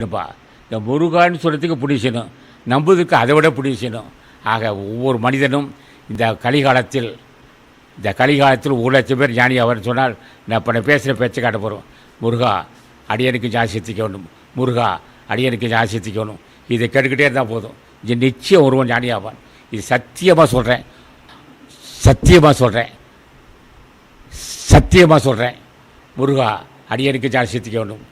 இருப்பா இந்த முருகான்னு சொல்கிறதுக்கு புடிச்சணும் நம்புவதற்கு அதை விட புடிச்சணும் ஆக ஒவ்வொரு மனிதனும் இந்த கலிகாலத்தில் இந்த கலிகாலத்தில் ஒரு லட்சம் பேர் ஞானி அவர் சொன்னால் நான் இப்போ நான் பேசுகிற பேச்சு காட்ட போகிறோம் முருகா அடியனுக்கு ஜாசித்திக்கணும் முருகா அடியனுக்கு ஜாசித்திக்கணும் இதை கேட்டுக்கிட்டே இருந்தால் போதும். இது நிச்சயம் ஒருவன் ஞானி ஆவான். இது சத்தியமாக சொல்கிறேன் சத்தியமாக சொல்கிறேன் சத்தியமாக சொல்கிறேன் முருகா அடியனுக்கு ஜாசித்திக்கணும்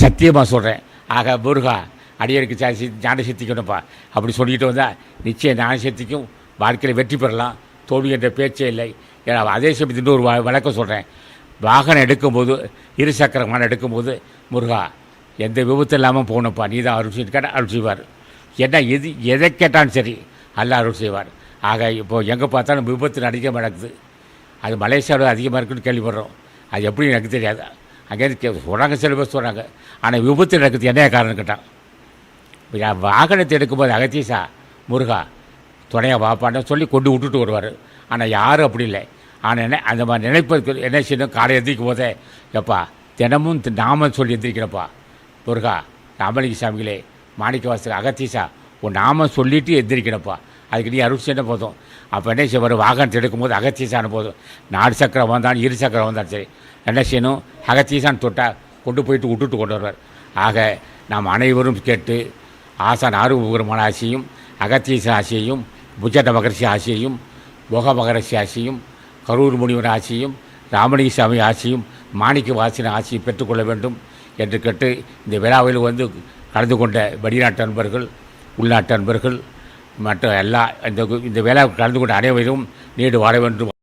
சத்தியமாக சொல்கிறேன் ஆக முருகா அடியருக்கு சாசி ஞான சித்திக்கணும்ப்பா அப்படி சொல்லிட்டு வந்தால் நிச்சயம் ஞானசக்திக்கும் வாழ்க்கையில் வெற்றி பெறலாம். தோல்வி என்ற பேச்சே இல்லை. ஏன்னா அதே சமயத்தில் இன்னொரு வ- வழக்கம் சொல்கிறேன் வாகனம் எடுக்கும்போது இரு சக்கரமான எடுக்கும்போது முருகா எந்த விபத்து இல்லாமல் போகணும்ப்பா நீ தான் அருள் செய்து கேட்டால் அருள் செய்வார். என்ன எது எதை கேட்டாலும் சரி அல்ல அருள் செய்வார். ஆக இப்போது எங்கே பார்த்தாலும் விபத்து அதிகமாக நடக்குது. அது மலேசியாவில் அதிகமாக இருக்குன்னு கேள்விப்படுறோம். அது எப்படி எனக்கு தெரியாது. அங்கேருந்து சொல்கிறாங்க சில பேர் சொல்கிறாங்க ஆனால் விபத்து நடக்குது என்ன காரணம் கேட்டான் வாகனத்தை எடுக்கும்போது அகத்தீசா முருகா துணையாக வாப்பான்னு சொல்லி கொண்டு விட்டுட்டு வருவார். ஆனால் யாரும் அப்படி இல்லை. ஆனால் என்ன அந்த மாதிரி நினைப்பதற்கு என்ன செய்யணும்? காலை எந்திரிக்கும் போதே எப்பா தினமும் தி- நாமம் சொல்லி எந்திரிக்கிறப்பா. முருகா ராமலிங்க சாமிகளே மாணிக்கவாசல் அகத்தீசா உன் நாமம் சொல்லிட்டு எந்திரிக்கிறப்பா. அதுக்கு நீ அருள் செய்ய போதும். அப்போ என்ன செய்வார் வாகனத்தை எடுக்கும்போது அகத்தீசான போதும். நாலு சக்கரம் வந்தாலும் இரு சக்கரம் வந்தாலும் சரி. என்ன செய்யணும்? அகத்தீசான் தொட்டால் கொண்டு போயிட்டு விட்டுட்டு கொண்டு வருவார். ஆக நாம் அனைவரும் கேட்டு ஆசான் ஆறுமுகமான ஆசியும் அகத்தீச ஆசியையும் புஜட மகரிஷி ஆசியையும் போக மகரிஷி ஆசியும் கரூர் முனிவர் ஆசியும் ராமலிங்க சாமி மாணிக்க வாசின ஆசியும் பெற்றுக்கொள்ள வேண்டும் என்று கேட்டு இந்த விழாவில் வந்து கலந்து கொண்ட வெளிநாட்டு அன்பர்கள் உள்நாட்டு அன்பர்கள் மற்ற எல்லா இந்த இந்த வேலை கலந்து கொண்ட அனைவரும் நீடு வாழ வேண்டும்.